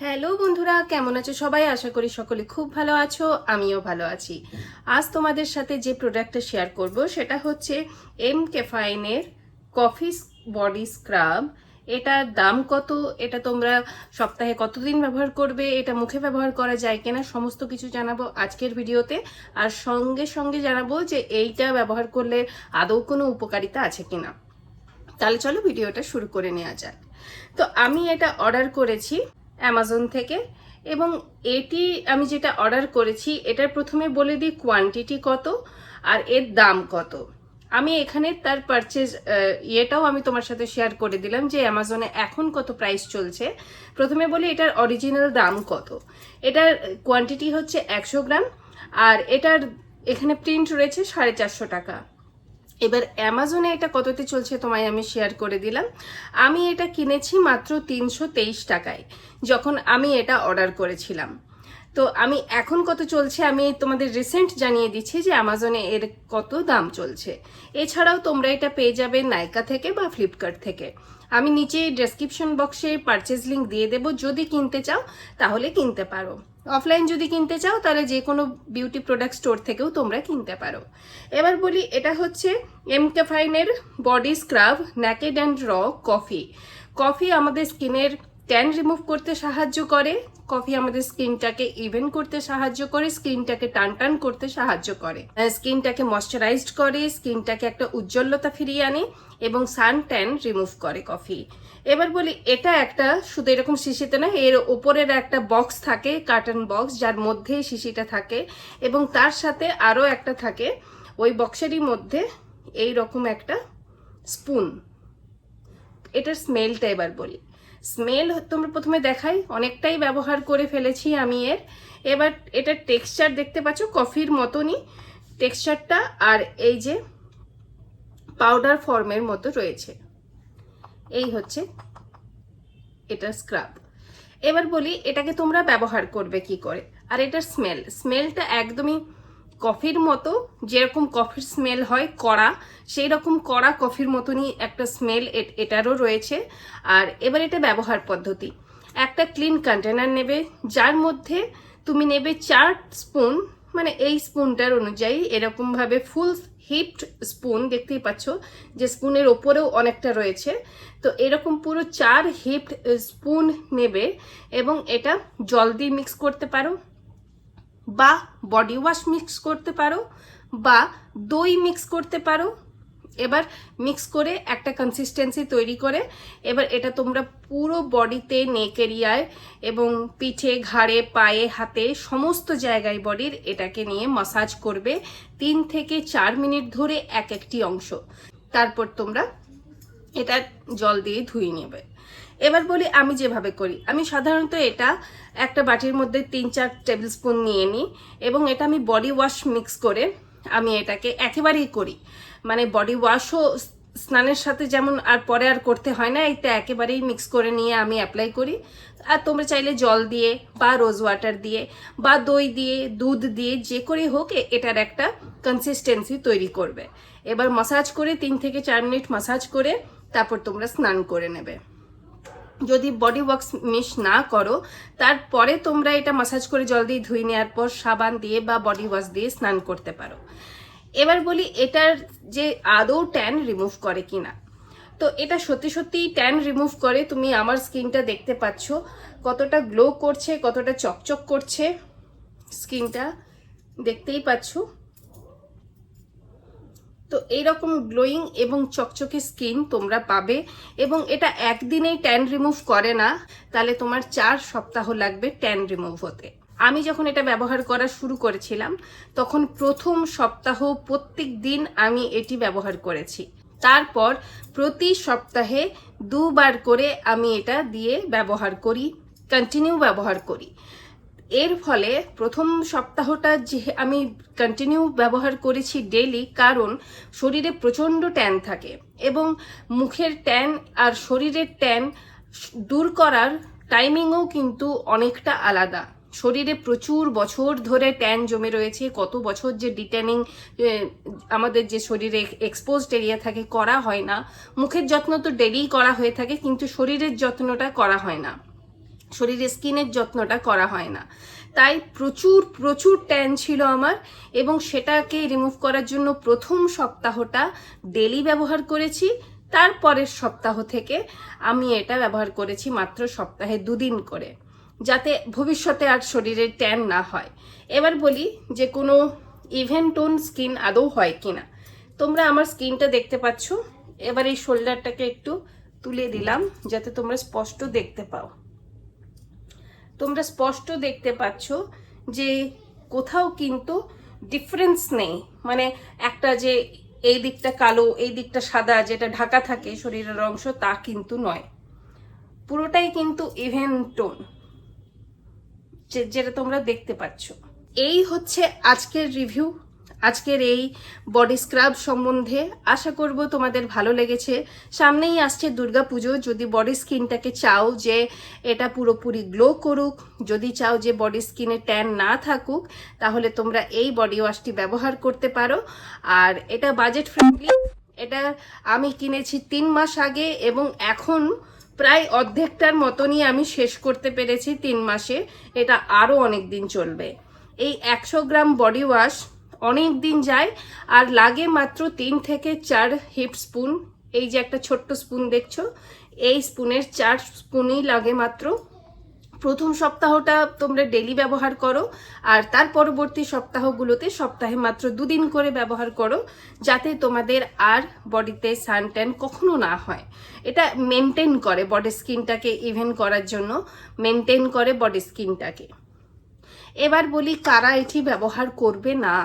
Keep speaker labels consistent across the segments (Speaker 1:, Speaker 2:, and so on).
Speaker 1: Hello বন্ধুরা, কেমন আছো সবাই? আশা করি সকলে খুব ভালো আছো, আমিও ভালো আছি। আজ তোমাদের সাথে যে প্রোডাক্টটা শেয়ার করব, সেটা হচ্ছে এম কেফাইনের কফি বডি স্ক্রাব এটার দাম কত? এটা তোমরা সপ্তাহে কতদিন ব্যবহার করবে? এটা মুখে ব্যবহার করা যায় কিনা? সমস্ত কিছু জানাব আজকের ভিডিওতে। আর সঙ্গে সঙ্গে জানাব যে এইটা ব্যবহার করলে আদৌ কোনো উপকারিতা আছে কিনা। তাহলে চলো ভিডিওটা শুরু করে নেওয়া যাক। তো আমি এটা অর্ডার করেছি অ্যামাজন থেকে। এবং এটি আমি যেটা অর্ডার করেছি, এটার প্রথমে বলে দিই কোয়ান্টিটি কত আর এর দাম কত। আমি এখানে তার পারচেজ ইয়েটাও আমি তোমার সাথে শেয়ার করে দিলাম যে অ্যামাজনে এখন কত প্রাইস চলছে। প্রথমে বলি এটার অরিজিনাল দাম কত। এটার কোয়ান্টিটি হচ্ছে একশো গ্রাম আর এটার এখানে প্রিন্ট রয়েছে সাড়ে চারশো টাকা। এবার অ্যামাজনে এটা কততে চলছে তোমায় আমি শেয়ার করে দিলাম। আমি এটা কিনেছি মাত্র তিনশো তেইশ টাকায়, যখন আমি এটা অর্ডার করেছিলাম। তো আমি এখন কত চলছে আমি তোমাদের রিসেন্ট জানিয়ে দিচ্ছি যে অ্যামাজনে এর কত দাম চলছে। এছাড়াও তোমরা এটা পেয়ে যাবে নাইকা থেকে বা ফ্লিপকার্ট থেকে। আমি নিচে ডেসক্রিপশন বক্সে পারচেজ লিঙ্ক দিয়ে দেবো, যদি কিনতে চাও তাহলে কিনতে পারো। অফলাইন যদি কিনতে চাও, তাহলে যে কোনো বিউটি প্রোডাক্ট স্টোর থেকেও তোমরা কিনতে পারো। এবার বলি, এটা হচ্ছে M ক্যাফাইনের body scrub naked and raw coffee coffee আমাদের স্কিনের ট্যান রিমুভ করতে সাহায্য করে। কফি আমাদের স্কিনটাকে ইভেন করতে সাহায্য করে, স্কিনটাকে টান টান করতে সাহায্য করে। স্কিনটাকে ময়শ্চারাইজড করে, স্কিনটাকে একটা উজ্জ্বলতা ফিরিয়ে আনে এবং সান ট্যান রিমুভ করে কফি। এবার বলি, এটা একটা, শুধু এরকম শিশিতে না, এর ওপরের একটা বক্স থাকে কার্টন বক্স যার মধ্যে শিশিটা থাকে এবং তার সাথে আরও একটা থাকে। ওই বক্সেরই মধ্যে এই রকম একটা স্পুন এটার স্মেলটা এবার বলি। স্মেল তোমরা প্রথমে দেখাই। অনেকটাই ব্যবহার করে ফেলেছি আমি এর। এবার এটার টেক্সচার দেখতে পাচ্ছ কফির মতনই টেক্সচারটা আর এই যে পাউডার ফর্মের মতো রয়েছে। এই হচ্ছে এটা স্ক্রাব এবার বলি, এটাকে তোমরা ব্যবহার করবে কি করে? আর এটার স্মেল স্মেলটা একদমই কফির মতো, যেরকম কফির স্মেল হয়, কড়া, সেই রকম কড়া কফির মতনই একটা স্মেল এটারও রয়েছে। আর এবার এটা ব্যবহার পদ্ধতি। একটা ক্লিন কন্টেনার নেবে, যার মধ্যে তুমি নেবে চার স্পুন মানে এই স্পুনটার অনুযায়ী এরকমভাবে ফুল হিপড স্পুন দেখতেই পাচ্ছ যে স্পুনের ওপরেও অনেকটা রয়েছে। তো এরকম পুরো চার হিপড স্পুন নেবে এবং এটা জল দিয়ে মিক্স করতে পারো। বা বডি ওয়াশ মিক্স করতে পারো বা দই মিক্স করতে পারো। এবার মিক্স করে একটা কনসিস্টেন্সি তৈরি করে। এবার এটা তোমরা পুরো বডিতে নেক এরিয়ায় এবং পিঠে, ঘাড়ে, পায়ে, হাতে সমস্ত জায়গায় বডির এটাকে নিয়ে মাসাজ করবে তিন থেকে চার মিনিট ধরে এক একটি অংশ। তারপর তোমরা এটা জল দিয়ে ধুয়ে নেবে। এবার বলি আমি যেভাবে করি। আমি সাধারণত এটা একটা বাটির মধ্যে তিন চার টেবিল স্পুন নিয়ে নিই এবং এটা আমি বডি ওয়াশ মিক্স করে আমি এটাকে একেবারেই করি। মানে বডি ওয়াশও স্নানের সাথে যেমন আর পরে আর করতে হয় না, এটা একেবারেই মিক্স করে নিয়ে আমি অ্যাপ্লাই করি। আর তোমরা চাইলে জল দিয়ে বা রোজ ওয়াটার দিয়ে বা দই দিয়ে, দুধ দিয়ে যে করে হোক এটার একটা কনসিস্টেন্সি তৈরি করবে। এবার মাসাজ করে তিন থেকে চার মিনিট মাসাজ করে তারপর তোমরা স্নান করে নেবে। যদি বডি ওয়াক্স মিশ না করো, তারপরে তোমরা এটা মাসাজ করে জল দিয়ে ধুয়ে নেওয়ার পর সাবান দিয়ে বা বডি ওয়াশ দিয়ে স্নান করতে পারো। এবার বলি এটার যে আদৌ ট্যান রিমুভ করে কিনা। তো এটা সত্যি সত্যি ট্যান রিমুভ করে, তুমি আমার স্কিনটা দেখতে পাচ্ছ কতটা গ্লো করছে, কতটা চকচক করছে স্কিনটা, দেখতেই পাচ্ছ। তো এইরকম গ্লোয়িং এবং চকচকে স্কিন তোমরা পাবে এবং এটা একদিনেই ট্যান রিমুভ করে না, তাহলে তোমার চার সপ্তাহ লাগবে ট্যান রিমুভ হতে। আমি যখন এটা ব্যবহার করা শুরু করেছিলাম, তখন প্রথম সপ্তাহ প্রত্যেক দিন আমি এটি ব্যবহার করেছি। তারপর প্রতি সপ্তাহে দুবার করে আমি এটা দিয়ে ব্যবহার করি কন্টিনিউ ব্যবহার করি। এর ফলে প্রথম সপ্তাহটা যে আমি কন্টিনিউ ব্যবহার করেছি ডেলি কারণ শরীরে প্রচণ্ড ট্যান থাকে এবং মুখের ট্যান আর শরীরের ট্যান দূর করার টাইমিংও কিন্তু অনেকটা আলাদা। শরীরে প্রচুর বছর ধরে ট্যান জমে রয়েছে, কত বছর যে ডিট্যানিং আমাদের যে শরীরে এক্সপোজড এরিয়া থাকে করা হয় না। মুখের যত্ন তো ডেলি করা হয়ে থাকে, কিন্তু শরীরের যত্নটা করা হয় না। শরীরের স্কিনের যত্নটা করা হয় না। তাই প্রচুর প্রচুর ট্যান ছিল আমার এবং সেটাকে রিমুভ করার জন্য প্রথম সপ্তাহটা ডেলি ব্যবহার করেছি। তারপরের সপ্তাহ থেকে আমি এটা ব্যবহার করেছি মাত্র সপ্তাহে দুদিন করে, যাতে ভবিষ্যতে আর শরীরে ট্যান না হয়। এবার বলি যে কোনো ইভেন টোন স্কিন আদৌ হয় কি না তোমরা আমার স্কিনটা দেখতে পাচ্ছ। এবার এই শোল্ডারটাকে একটু তুলে দিলাম, যাতে তোমরা স্পষ্ট দেখতে পাও। তোমরা স্পষ্ট দেখতে পাচ্ছ যে কোথাও কিন্তু ডিফারেন্স নেই। মানে একটা যে এই দিকটা কালো, এই দিকটা সাদা যেটা ঢাকা থাকে শরীরের অংশ, তা কিন্তু নয়। পুরোটাই কিন্তু ইভেন টোন যেটা তোমরা দেখতে পাচ্ছ। এই হচ্ছে আজকের রিভিউ আজকের এই বডি স্ক্রাব সম্বন্ধে আশা করব তোমাদের ভালো লেগেছে। সামনেই আসছে দুর্গা পুজো যদি বডি স্কিনটাকে চাও যে এটা পুরোপুরি গ্লো করুক, যদি চাও যে বডি স্কিনে ট্যান না থাকুক, তাহলে তোমরা এই বডি ওয়াশটি ব্যবহার করতে পারো। আর এটা বাজেট ফ্রেন্ডলি এটা আমি কিনেছি তিন মাস আগে এবং এখন প্রায় অর্ধেকটার মতনই আমি শেষ করতে পেরেছি তিন মাসে। এটা আরও অনেক দিন চলবে। এই একশো গ্রাম বডি ওয়াশ অনেক দিন যায়, আর লাগে মাত্র তিন থেকে চার হিপ স্পুন। এই যে একটা ছোট্ট স্পুন দেখছ, এই স্পুনের চার স্পুনই লাগে মাত্র। প্রথম সপ্তাহটা তোমরা ডেলি ব্যবহার করো, আর তার পরবর্তী সপ্তাহগুলোতে সপ্তাহে মাত্র দুদিন করে ব্যবহার করো, যাতে তোমাদের আর বডিতে সানট্যান কখনো না হয়। এটা মেনটেন করে বডি স্কিনটাকে ইভেন করার জন্য, মেনটেন করে বডি স্কিনটাকে। এবার বলি কারা এটি ব্যবহার করবে না?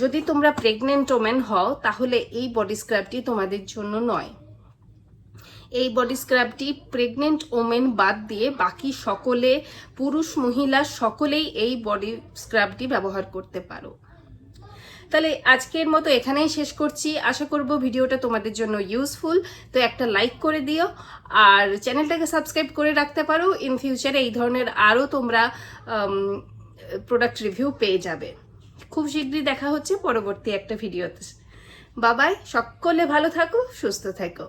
Speaker 1: যদি তোমরা প্রেগনেন্ট ওমেন হও, তাহলে এই বডি স্ক্রাবটি তোমাদের জন্য নয়। এই বডি স্ক্রাবটি প্রেগনেন্ট ওমেন বাদ দিয়ে বাকি সকলে, পুরুষ, মহিলা, সকলেই এই বডি স্ক্রাবটি ব্যবহার করতে পারো। তাহলে আজকের মতো এখানেই শেষ করছি। আশা করব ভিডিওটা তোমাদের জন্য ইউজফুল তো একটা লাইক করে দিও, আর চ্যানেলটাকে সাবস্ক্রাইব করে রাখতে পারো। ইন ফিউচারে এই ধরনের আরও তোমরা প্রোডাক্ট রিভিউ পেয়ে যাবে। খুব শীঘ্রই দেখা হচ্ছে পরবর্তী একটা ভিডিওতে। বাবাই সকলে ভালো থাকো সুস্থ থাকো।